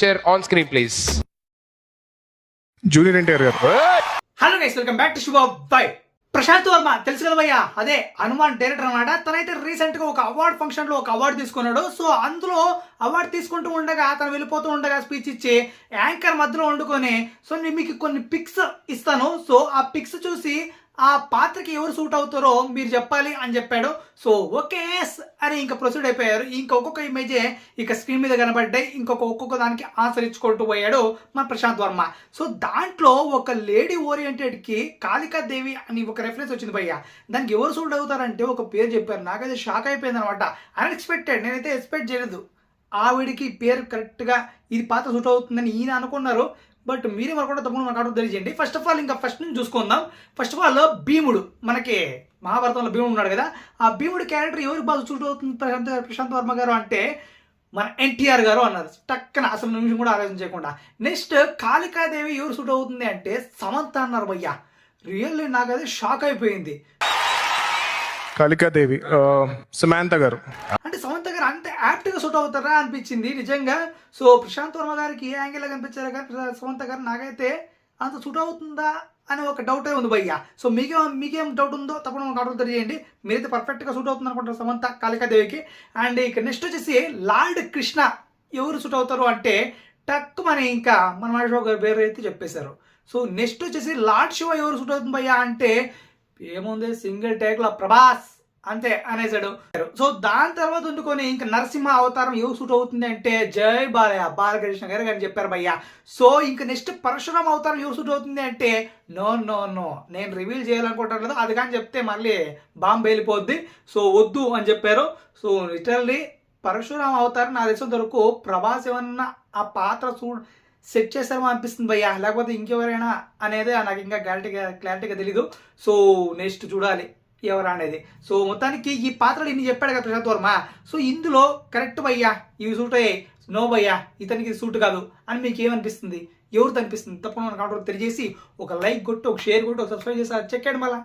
Chair on screen, please. Junior NTR గారు. Hello guys welcome back to శుభ బాయ్ ప్రశాంత్ వర్మ తెలుసు కదా భయ్యా? అదే హనుమాన్ డైరెక్టర్ అన్నమాట తనైతే రీసెంట్గా ఒక అవార్డ్ ఫంక్షన్లో ఒక అవార్డు తీసుకున్నాడు. సో అందులో అవార్డు తీసుకుంటూ ఉండగా తను వెళ్ళిపోతూ ఉండగా స్పీచ్ ఇచ్చి యాంకర్ మధ్యలో వండుకొని సో నేను మీకు కొన్ని పిక్స్ ఇస్తాను. సో ఆ పిక్స్ చూసి ఆ పాత్రకి ఎవరు సూట్ అవుతారో మీరు చెప్పాలి అని చెప్పాడు. సో ఓకే అని ఇంకా ప్రొసీడ్ అయిపోయారు. ఇంకా ఒక్కొక్క ఇమేజే ఇక స్క్రీన్ మీద కనబడ్డాయి. ఇంకొక ఒక్కొక్క దానికి ఆన్సర్ ఇచ్చుకుంటూ పోయాడు మన ప్రశాంత్ వర్మ. సో దాంట్లో ఒక లేడీ ఓరియంటెడ్కి కాళికా దేవి అని ఒక రెఫరెన్స్ వచ్చింది భయ్య. దానికి ఎవరు సూట్ అవుతారంటే ఒక పేరు చెప్పారు. నాకైతే షాక్ అయిపోయింది అనమాట అన్ఎక్స్పెక్టెడ్ నేనైతే ఎక్స్పెక్ట్ చేయలేదు. ఆవిడికి పేరు కరెక్ట్గా ఇది పాత్ర సూట్ అవుతుందని ఈయన అనుకున్నారు. బట్ మీరే మరి కూడా తప్పకుండా నాకు అడుగు తెలియజేయండి. ఫస్ట్ ఆఫ్ ఆల్ ఇంకా ఫస్ట్ నుంచి చూసుకుందాం. ఫస్ట్ ఆఫ్ ఆల్ భీముడు. మనకి మహాభారతంలో భీముడు ఉన్నాడు కదా. ఆ భీముడు క్యారెక్టర్ ఎవరికి బాగా సూట్ అవుతుంది ప్రశాంత్ ప్రశాంత్ వర్మ గారు అంటే మన ఎన్టీఆర్ గారు అన్నారు. టక్కన అసలు నిమిషం కూడా ఆలోచన చేయకుండా. నెక్స్ట్ కాళికాదేవి ఎవరు సూట్ అవుతుంది అంటే సమంత అన్నారు భయ్యా. రియల్లీ అది షాక్ అయిపోయింది. కళికాదేవి సుమాంత గారు. అంటే సమంత గారు అంత యాప్ట్గా సూట్ అవుతారా అనిపించింది నిజంగా. సో ప్రశాంత్ వర్మ గారికి ఏ యాంగిల్ కనిపించారు? కానీ సమంత గారు నాకైతే అంత సూట్ అవుతుందా అని ఒక డౌటే ఉంది భయ్య. సో మీకే మీకేం డౌట్ ఉందో తప్పకుండా మనకు ఆర్డర్ తెలియజేయండి మీరైతే పర్ఫెక్ట్గా సూట్ అవుతుంది అనుకుంటారు సమంత కాళికాదేవికి. అండ్ ఇక నెక్స్ట్ వచ్చేసి లార్డ్ కృష్ణ ఎవరు సూట్ అవుతారు అంటే టక్ మన ఇంకా మన మహేష్ గారు పేరు అయితే చెప్పేశారు. సో నెక్స్ట్ వచ్చేసి లార్డ్ శివ ఎవరు సూట్ అవుతుంది భయ్యా అంటే ఏముంది? సింగిల్ టేక్లో ప్రభాస్ అంతే అనేసాడు. సో దాని తర్వాత ఉండుకొని ఇంకా నరసింహ అవతారం ఎవరు సూట్ అవుతుంది అంటే జై బాలయ్య బాలకృష్ణ గారు అని చెప్పారు భయ్య. సో ఇంకా నెక్స్ట్ పరశురామ అవతారం ఎవరు సూట్ అవుతుంది అంటే నో నో నో. నేను రివీల్ చేయాలనుకుంటాను అది కానీ చెప్తే మళ్ళీ బాంబు వెళ్ళిపోద్ది సో వద్దు అని చెప్పారు. సో లిటరల్లీ పరశురామ అవతారం నా తెలిసినంత వరకు ప్రభాస్ ఏమన్నా ఆ పాత్ర చూ సెట్ చేశారో అనిపిస్తుంది భయ్య. లేకపోతే ఇంకెవరైనా అనేది నాకు ఇంకా క్లారిటీగా క్లారిటీగా తెలీదు. సో నెక్స్ట్ చూడాలి ఎవరా అనేది. సో మొత్తానికి ఈ పాత్రలు ఇన్ని చెప్పాడు కదా ప్రశాంత్ వర్మ. సో ఇందులో కరెక్ట్ భయ్యా ఇవి సూట్ అయ్యాయి. నో భయ్యా ఇతనికి సూట్ కాదు అని మీకు ఏమనిపిస్తుంది? ఎవరు అనిపిస్తుంది? తప్పకుండా మనకు తెలియజేసి ఒక లైక్ కొట్టు ఒక షేర్ కొట్టు ఒక సబ్స్క్రైబ్ చేసి చెక్కాడు మళ్ళీ.